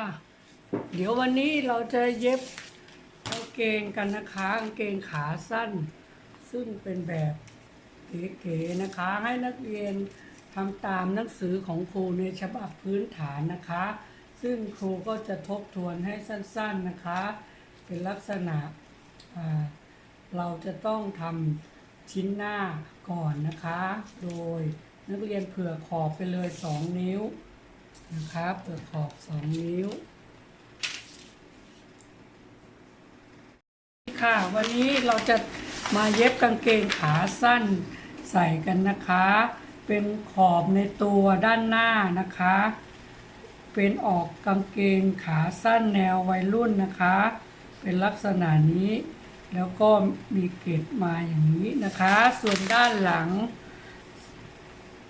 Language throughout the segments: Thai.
ค่ะ เดี๋ยววันนี้เราจะเย็บกางเกงกันนะคะกางเกงขาสั้น ซึ่งเป็นแบบเก๋ๆนะคะ ให้นักเรียนทำตามหนังสือของครูในฉบับพื้นฐานนะคะ ซึ่งครูก็จะทบทวนให้สั้นๆนะคะ เป็นลักษณะเราจะต้องทำชิ้นหน้าก่อนนะคะ โดยนักเรียนเผื่อขอบไปเลย 2 นิ้ว นะครับเปิดขอบสองนิ้ว ค่ะ วันนี้เราจะมาเย็บกางเกงขาสั้นใส่กันนะคะ เป็นขอบในตัวด้านหน้านะคะ เป็นออกกางเกงขาสั้นแนววัยรุ่นนะคะ เป็นลักษณะนี้ แล้วก็มีเกล็ดมาอย่างนี้นะคะ ส่วนด้านหลัง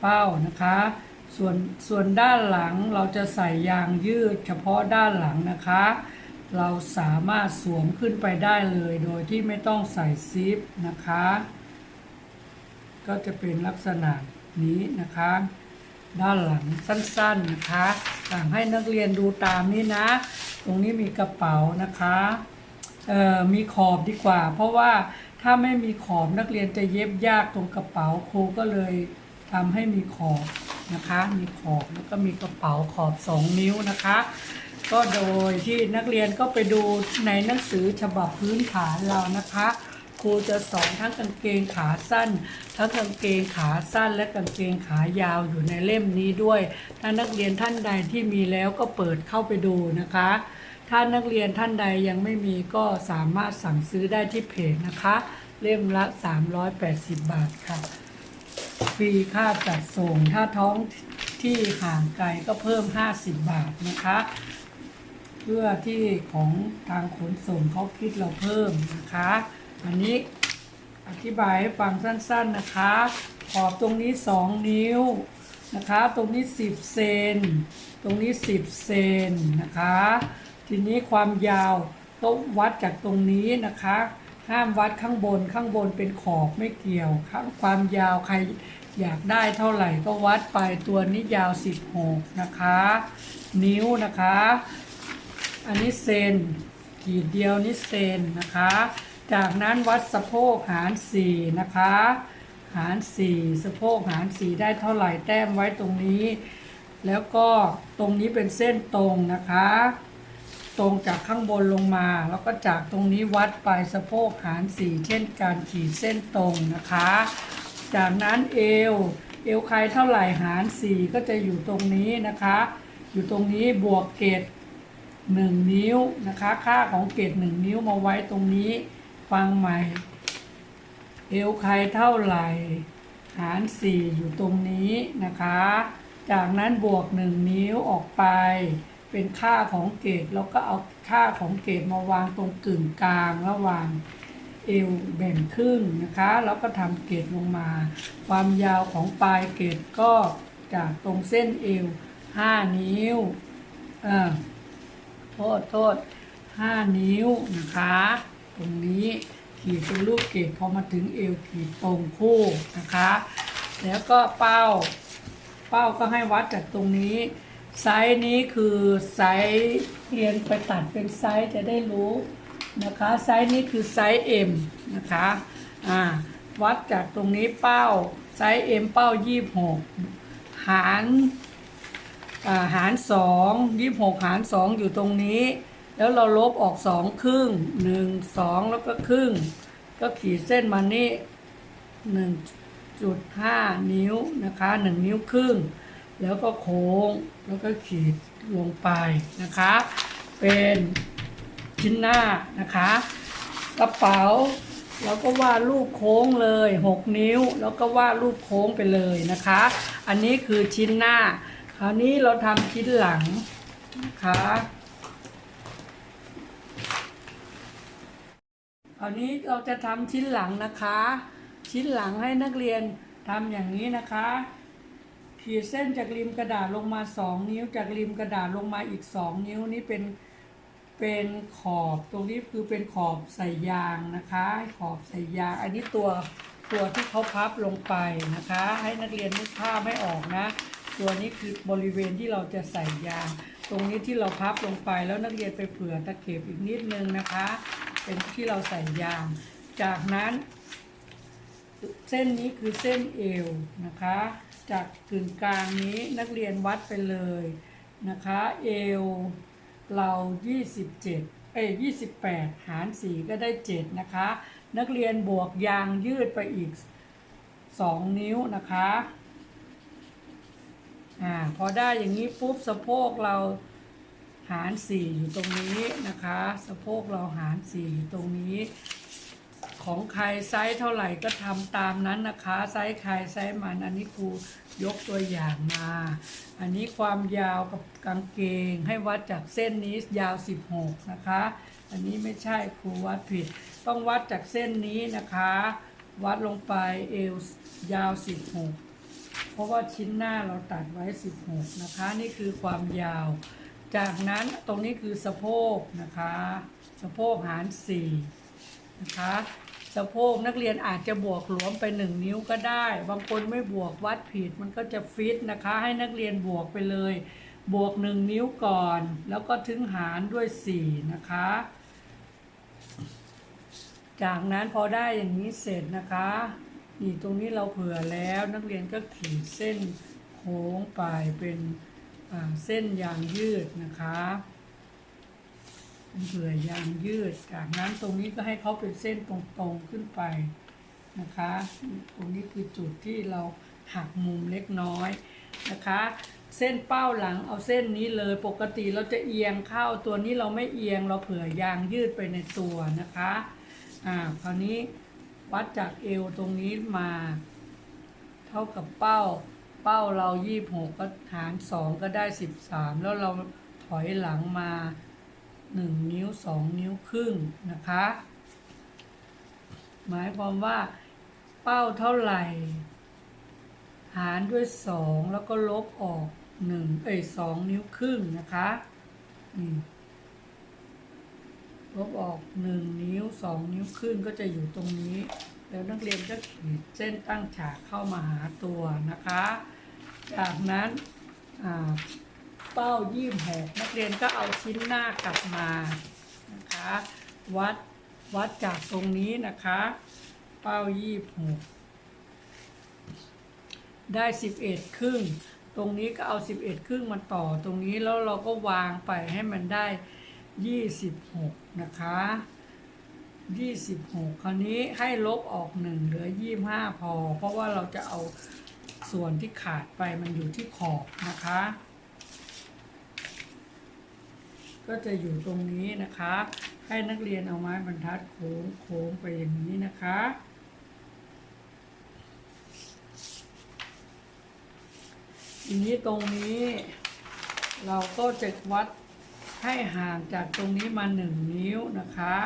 เป้านะคะ ส่วนส่วนด้านหลังเราจะใส่ยางยืดเฉพาะด้านหลังนะคะ เราสามารถสวมขึ้นไปได้เลยโดยที่ไม่ต้องใส่ซิปนะคะ ก็จะเป็นลักษณะนี้นะคะ ด้านหลังสั้นๆนะคะต่างให้นักเรียนดูตามนี้นะ ตรงนี้มีกระเป๋านะคะเอ่อมีขอบดีกว่า เพราะว่าถ้าไม่มีขอบนักเรียนจะเย็บยากตรงกระเป๋าครูก็เลยทำให้มีขอบ นะคะ มีขอบแล้วก็มีกระเป๋าขอบ 2 นิ้วนะคะ ก็โดยที่นักเรียนก็ไปดูในหนังสือฉบับพื้นฐานเรานะคะครูจะสอนทั้งกางเกงขาสั้น ทั้งกางเกงขาสั้นและกางเกงขายาวอยู่ในเล่มนี้ด้วย ถ้านักเรียนท่านใดที่มีแล้วก็เปิดเข้าไปดูนะคะ ถ้านักเรียนท่านใดยังไม่มีก็สามารถสั่งซื้อได้ที่เพจนะคะ เล่มละ 380 บาทค่ะ ฟรีค่าจัดส่ง ถ้าท้องที่ห่างไกลก็เพิ่ม 50 บาทนะคะ เพื่อที่ของทางขนส่งเขาคิดเราเพิ่มนะคะ อันนี้อธิบายให้ฟังสั้นๆนะคะ ขอบตรงนี้ 2 นิ้วนะคะ ตรงนี้ 10 เซน ตรงนี้ 10 เซนนะคะ ทีนี้ความยาวก็วัดจากตรงนี้นะคะ ห้ามวัดข้างบนข้างบนเป็นขอบไม่เกี่ยวข้างความยาวใคร อยากได้เท่าไหร่ก็วัดไปตัวนี้ยาว 16 นะคะ นิ้วนะคะ อันนี้เซนขีดเดียวนี่เซนนะคะ จากนั้นวัดสะโพกหาร 4 นะคะ หาร 4 สะโพกหาร 4 ได้เท่าไหร่แต้มไว้ตรงนี้ แล้วก็ตรงนี้เป็นเส้นตรงนะคะ ตรงจากข้างบนลงมา แล้วก็จากตรงนี้วัดไปสะโพกหาร 4 เช่นการขีดเส้นตรงนะคะ จากนั้นเอว เอวใครเท่าไหร่หาร 4 ก็จะอยู่ตรงนี้นะคะ อยู่ตรงนี้บวกเกตหนึ่งนิ้วนะคะ ค่าของเกรดหนึ่งนิ้วมาไว้ตรงนี้ ฟังใหม่ เอวใครเท่าไหร่ หารสี่อยู่ตรงนี้นะคะ จากนั้นบวกหนึ่งนิ้วออกไป เป็นค่าของเกรดแล้วก็เอาค่าของเกรดมาวางตรงกึ่งกลางระหว่าง เอวแบ่งครึ่งนะคะ แล้วก็ทำเกรดลงมา ความยาวของปลายเกรดก็จากตรงเส้นเอวห้านิ้วเอ่าโทษโทษห้านิ้วนะคะ ตรงนี้ขีดเป็นลูกเกดพอมาถึงเอวขีดตรงคู่นะคะ แล้วก็เป้า เป้าก็ให้วัดจากตรงนี้ไซส์นี้คือไซส์เรียนไปตัดเป็นไซส์จะได้รู้ นะคะไซส์นี้คือไซส์ M นะคะอ่าวัดจากตรงนี้เป้าไซส์ M เป้า 26 หารอ่าหารสองยี่หกหารสองอยู่ตรงนี้ แล้วเราลบออกสองครึ่งหนึ่งสองแล้วก็ครึ่ง ก็ขีดเส้นมานี่หนึ่งจุดห้านิ้วนะคะหนึ่งนิ้วครึ่ง แล้วก็โค้งแล้วก็ขีดลงไปนะคะ เป็น ชิ้นหน้านะคะ กระเป๋าเราก็วาดรูปโค้งเลยหกนิ้ว แล้วก็วาดรูปโค้งไปเลยนะคะ อันนี้คือชิ้นหน้า คราวนี้เราทำชิ้นหลังนะคะคราวนี้เราจะทำชิ้นหลังนะคะ ชิ้นหลังให้นักเรียนทำอย่างนี้นะคะ ขีดเส้นจากริมกระดาษลงมา 2 นิ้ว จากริมกระดาษลงมาอีก 2 นิ้วนี้เป็น เป็นขอบตรงนี้คือเป็นขอบใส่ยางนะคะ ขอบใส่ยาง อันนี้ตัวตัวที่เขาพับลงไปนะคะ ให้นักเรียนนึกภาพไม่ออกนะ ตัวนี้คือบริเวณที่เราจะใส่ยาง ตรงนี้ที่เราพับลงไปแล้วนักเรียนไปเผื่อตะเข็บอีกนิดนึงนะคะ เป็นที่เราใส่ยาง จากนั้น เส้นนี้คือเส้นเอวนะคะ จากกึ่งกลางนี้นักเรียนวัดไปเลยนะคะ เอว เรา 27 เอ้ย28 หาร 4 ก็ได้ 7 นะคะ นักเรียนบวกยางยืดไปอีก 2 นิ้วนะคะอ่าพอได้อย่างนี้ปุ๊บสะโพกเราหาร 4 อยู่ตรงนี้นะคะ สะโพกเราหาร 4 อยู่ตรงนี้ ของใครไซส์เท่าไหร่ก็ทำตามนั้นนะคะ ไซส์ใครไซส์มันอันนี้ครูยกตัวอย่างมา อันนี้ความยาวกับกางเกงให้วัดจากเส้นนี้ยาว 16 นะคะ อันนี้ไม่ใช่ครูวัดผิด ต้องวัดจากเส้นนี้นะคะ วัดลงไปเอวยาว 16 เพราะว่าชิ้นหน้าเราตัดไว้ 16 นะคะ นี่คือความยาว จากนั้นตรงนี้คือสะโพกนะคะ สะโพกหาร4นะคะ สะโพกนักเรียนอาจจะบวกหลวมไป1นิ้วก็ได้ บางคนไม่บวกวัดผิดมันก็จะฟิตนะคะ ให้นักเรียนบวกไปเลย บวก1นิ้วก่อน แล้วก็ถึงหารด้วย4นะคะ จากนั้นพอได้อย่างนี้เสร็จนะคะนี่ตรงนี้เราเผื่อแล้วนักเรียนก็ขีดเส้นโค้งไปเป็นเส้นยางยืดนะคะ เผื่อยางยืด จากนั้นตรงนี้ก็ให้เขาเป็นเส้นตรงๆขึ้นไปนะคะ ตรงนี้คือจุดที่เราหักมุมเล็กน้อยนะคะ เส้นเป้าหลังเอาเส้นนี้เลยปกติเราจะเอียงเข้าตัวนี้เราไม่เอียงเราเผื่อยางยืดไปในตัวนะคะอ่าคราวนี้วัดจากเอวตรงนี้มา เท่ากับเป้า เป้าเรายี่หกก็หารสองก็ได้สิบสามแล้วเราถอยหลังมา หนึ่งนิ้วสองนิ้วครึ่งนะคะ หมายความว่าเป้าเท่าไหร่ หารด้วยสองแล้วก็ลบออกหนึ่งเอ้ยสองนิ้วครึ่งนะคะนี่ลบออกหนึ่งนิ้วสองนิ้วครึ่งก็จะอยู่ตรงนี้ แล้วนักเรียนก็ขีดเส้นตั้งฉากเข้ามาหาตัวนะคะ จากนั้นอ่า เป้ายี่หกนักเรียนก็เอาชิ้นหน้ากลับมานะคะวัดวัดจากตรงนี้นะคะ เป้ายี่หกได้สิบเอ็ดครึ่ง ตรงนี้ก็เอาสิบเอ็ดครึ่งมาต่อตรงนี้แล้วเราก็วางไปให้มันได้ยี่สิบหกนะคะยี่สิบหกคราวนี้ให้ลบออกหนึ่งเหลือยี่ห้าพอ เพราะว่าเราจะเอาส่วนที่ขาดไปมันอยู่ที่ขอบนะคะ ก็จะอยู่ตรงนี้นะคะ ให้นักเรียนเอาไม้บรรทัดโค้งโค้งไปอย่างนี้นะคะ ทีนี้ตรงนี้ เราก็จะวัดให้ห่างจากตรงนี้มาหนึ่งนิ้วนะคะ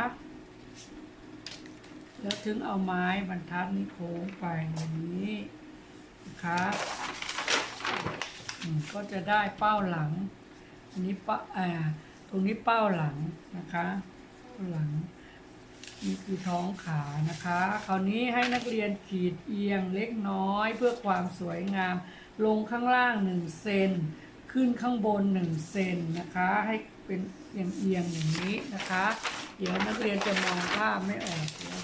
แล้วถึงเอาไม้บรรทัดนี้โค้งไปอย่างนี้นะคะก็จะได้เป้าหลังอันนี้เป้าอ่า ตรงนี้เป้าหลังนะคะหลังนี่คือท้องขานะคะ คราวนี้ให้นักเรียนขีดเอียงเล็กน้อยเพื่อความสวยงาม ลงข้างล่างหนึ่งเซนขึ้นข้างบนหนึ่งเซนนะคะ ให้เป็นเอียงเอียงๆอย่างนี้นะคะ เดี๋ยวนักเรียนจะมองภาพไม่ออกเดี๋ยว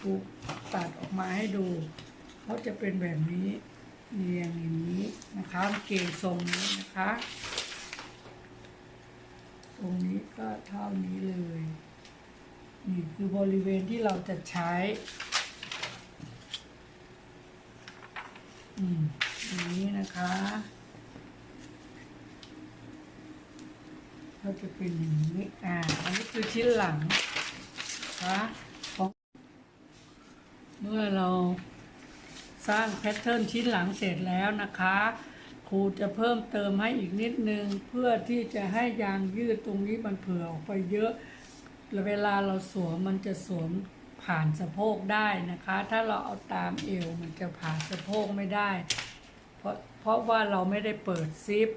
ครูตัดออกมาให้ดูเขาจะเป็นแบบนี้เรียงอย่างนี้นะคะเกงทรงนี้นะคะ ตรงนี้ก็เท่านี้เลย นี่คือบริเวณที่เราจะใช้ อืมอย่างนี้นะคะ ก็จะเป็นอย่างนี้ อ่า อันนี้คือชิ้นหลังนะคะของเมื่อเราสร้างแพทเทิร์นชิ้นหลังเสร็จแล้วนะคะ รูจะเพิ่มเติมให้อีกนิดนึง เพื่อที่จะให้ยางยืดตรงนี้มันเผื่อออกไปเยอะแล้วเวลาเราสวมมันจะสวมผ่านสะโพกได้นะคะ ถ้าเราเอาตามเอวมันจะผ่านสะโพกไม่ได้ เพราะเพราะว่าเราไม่ได้เปิดซิป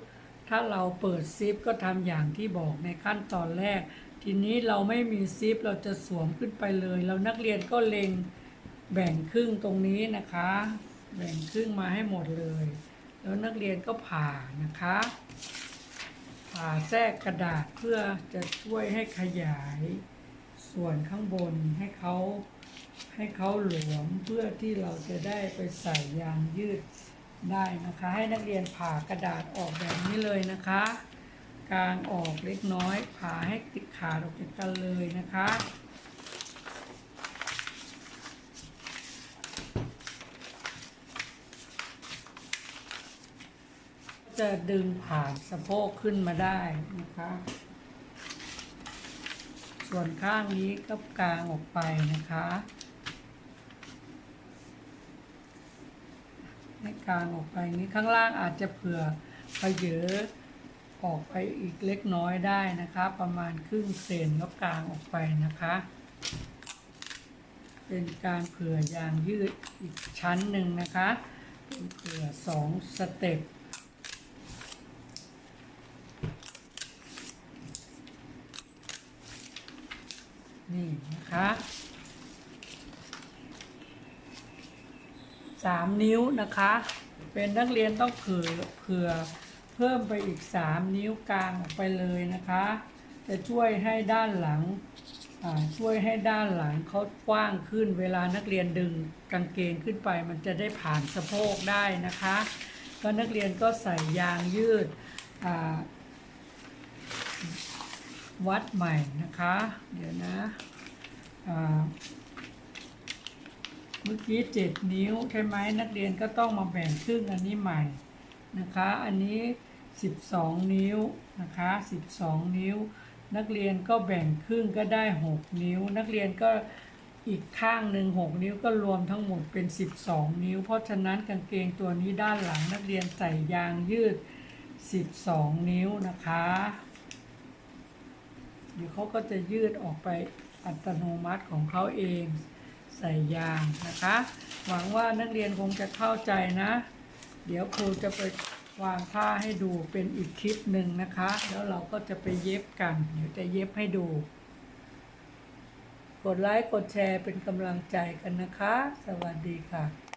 ถ้าเราเปิดซิปก็ทำอย่างที่บอกในขั้นตอนแรก ทีนี้เราไม่มีซิปเราจะสวมขึ้นไปเลย แล้วนักเรียนก็เล็งแบ่งครึ่งตรงนี้นะคะ แบ่งครึ่งมาให้หมดเลย แล้วนักเรียนก็ผ่านะคะ ผ่าแทรกกระดาษเพื่อจะช่วยให้ขยายส่วนข้างบนให้เขาให้เขาหลวมเพื่อที่เราจะได้ไปใส่ยางยืดได้นะคะ ให้นักเรียนผ่ากระดาษออกแบบนี้เลยนะคะกลางออกเล็กน้อยผ่าให้ติดขาดออกจากกันเลยนะคะ จะดึงผ่านสะโพกขึ้นมาได้นะคะ ส่วนข้างนี้ก็กลางออกไปนะคะให้กลางออกไปนี้ข้างล่างอาจจะเผื่อพเยอออกไปอีกเล็กน้อยได้นะคะ ประมาณครึ่งเซนแล้วกางออกไปนะคะ เป็นการเผื่อยางยืดอีกชั้นหนึ่งนะคะ เป็นเผื่อสองสเต็ป นะคะสามนิ้วนะคะ เป็นนักเรียนต้องเผื่อเผื่อเพิ่มไปอีกสามนิ้วกลางออกไปเลยนะคะ จะช่วยให้ด้านหลังช่วยให้ด้านหลังเขากว้างขึ้น เวลานักเรียนดึงกางเกงขึ้นไป มันจะได้ผ่านสะโพกได้นะคะก็นักเรียนก็ใส่ยางยืดวัดใหม่นะคะ เดี๋ยวนะ เมื่อกี้เจ็ดนิ้วใช่ไหมนักเรียนก็ต้องมาแบ่งครึ่งอันนี้ใหม่นะคะ อันนี้สิบสองนิ้วนะคะสิบสองนิ้ว นักเรียนก็แบ่งครึ่งก็ได้หกนิ้ว นักเรียนก็อีกข้างหนึ่งหกนิ้วก็รวมทั้งหมดเป็นสิบสองนิ้ว เพราะฉะนั้นกางเกงตัวนี้ด้านหลังนักเรียนใส่ยางยืดสิบสองนิ้วนะคะ เดี๋ยวเขาก็จะยืดออกไป อัตโนมัติของเขาเองใส่ยางนะคะ หวังว่านักเรียนคงจะเข้าใจนะ เดี๋ยวครูจะไปวางผ้าให้ดูเป็นอีกคลิปหนึ่งนะคะ แล้วเราก็จะไปเย็บกัน เดี๋ยวจะเย็บให้ดู กดไลค์กดแชร์เป็นกำลังใจกันนะคะ สวัสดีค่ะ